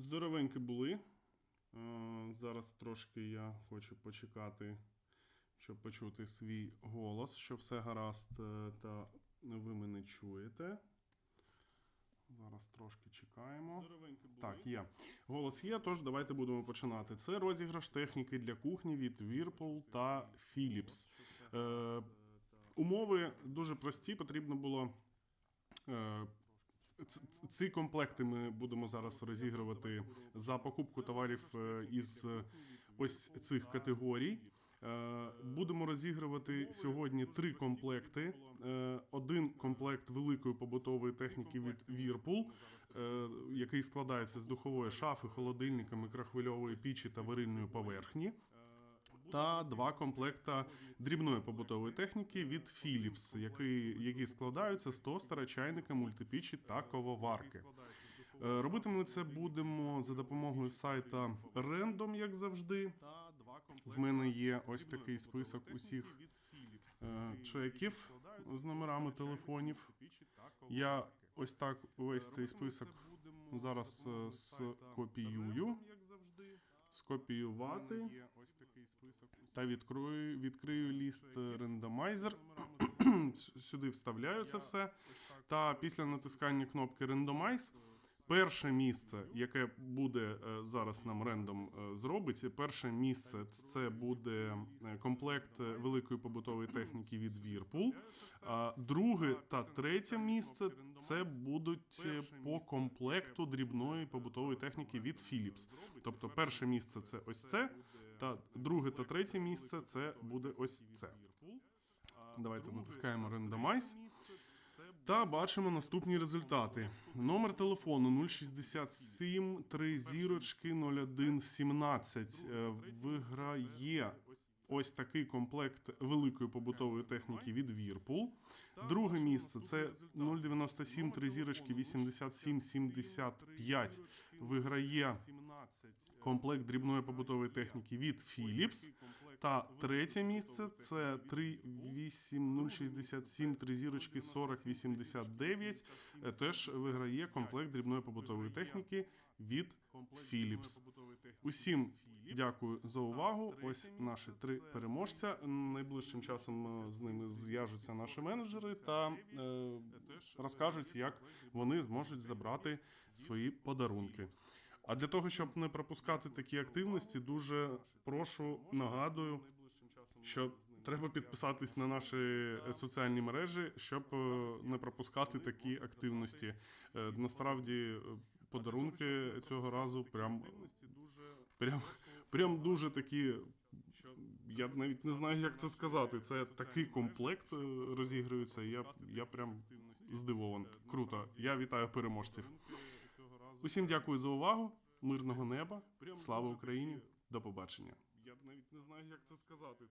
Здоровенькі були. Е, Зараз трошки я хочу почекати, щоб почути свій голос, що все гаразд, е, та ви мене чуєте. Зараз трошки чекаємо. Так, є. Голос є, тож давайте будемо починати. Це розіграш техніки для кухні від Whirlpool та Philips. Е, умови дуже прості, потрібно було. Ці комплекти ми будемо зараз розігрувати за покупку товарів е, із е, ось цих категорій. Е, Будемо розігрувати сьогодні три комплекти. Один комплект великої побутової техніки від е, який складається з духової шафи, холодильника, мікрохвильової пічі та варильної поверхні. Та два комплекта дрібної побутової техніки від Philips, які, які складаються з тостера, чайника, мультипічі та кововарки. Е, Робити ми це будемо за допомогою сайта Random, як завжди. В мене є ось такий список усіх е, чеків з номерами телефонів. Я ось так весь цей список зараз е, скопіюю. Скопіювати та відкрию, відкрию ліст е, рендомайзер. Сюди вставляю це все. Та після натискання кнопки Randomize перше місце, яке буде е, зараз нам рендом е, зробить, перше місце це буде е, комплект великої побутової техніки від Whirlpool. А друге та третє місце це будуть по комплекту дрібної побутової техніки від Philips. Тобто перше місце це ось це, та друге та третє місце це буде ось це. Давайте натискаємо Randomize. Та бачимо наступні результати. Номер телефону 067 3 зірочки 01 17 е, виграє ось такий комплект великої побутової техніки від Whirlpool. Друге місце це 097 3 зірочки 87 75 виграє комплект дрібної побутової техніки від Philips. Та третє місце це 38067 3 зірочки 4089. Е, Теж виграє комплект дрібної побутової техніки від Philips. Усім дякую за увагу. Ось наші три переможця. Найближчим часом е, з ними зв'яжуться наші менеджери та е, розкажуть, як вони зможуть забрати свої подарунки. А для того, щоб не пропускати такі активності, дуже прошу нагадую, що треба підписатись на наші е, соціальні мережі, щоб е, не пропускати такі активності. Е, Насправді подарунки цього разу прям, прям, прям дуже такі. Я навіть не знаю, як це сказати. Це такий комплект розігрується. Я, я прям здивований. Круто. Я вітаю переможців. Усім дякую за увагу. Мирного неба. Слава Україні. До побачення. Я навіть не знаю, як це сказати.